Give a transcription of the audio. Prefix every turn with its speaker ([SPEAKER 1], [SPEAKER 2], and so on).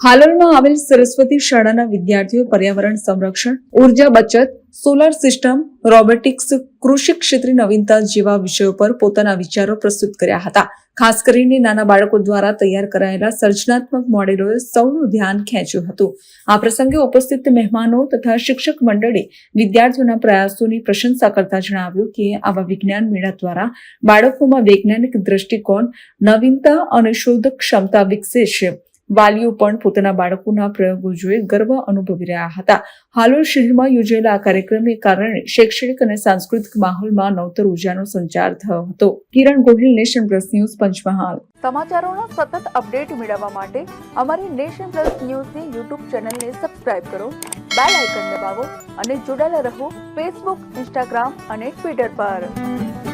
[SPEAKER 1] હાલોલમાં આવેલ સરસ્વતી શાળાના વિદ્યાર્થીઓ પર્યાવરણ સંરક્ષણ, ઊર્જા બચત સોલાર સિસ્ટમ રોબોટિક્સ કૃષિ ક્ષેત્રે નવીનતા જેવા વિષયો પર પોતાના વિચારો પ્રસ્તુત કર્યા હતા. ખાસ કરીને નાના બાળકો દ્વારા તૈયાર કરાયેલા સર્જનાત્મક મોડેલોએ સૌનું ધ્યાન ખેંચ્યું હતું. આ પ્રસંગે ઉપસ્થિત મહેમાનો તથા શિક્ષક મંડળે વિદ્યાર્થીઓના પ્રયાસોની પ્રશંસા કરતા જણાવ્યું કે આવા વિજ્ઞાન મેળા દ્વારા બાળકોમાં વૈજ્ઞાનિક દ્રષ્ટિકોણ, નવીનતા અને શોધ ક્ષમતા વિકસે છે. વાલીઓ પણ પોતાના બાળકોના પ્રયોગો જોઈ ગર્વ અનુભવી રહ્યા હતા. હાલોલ શહેરમાં યોજાયેલા આ કાર્યક્રમને કારણે શૈક્ષણિક અને સાંસ્કૃતિક માહોલમાં નવતર ઉર્જાનો સંચાર થયો હતો. Kiran Gohil, nation plus news, Panchmahal.
[SPEAKER 2] સમાચારોના સતત અપડેટ મેળવવા માટે અમારી નેશન પ્લસ ન્યૂઝની યુટ્યુબ ચેનલને સબસ્ક્રાઇબ કરો, બેલ આઇકન દબાવો અને જોડાયેલા રહો ફેસબુક, ઇન્સ્ટાગ્રામ અને ટ્વિટર પર.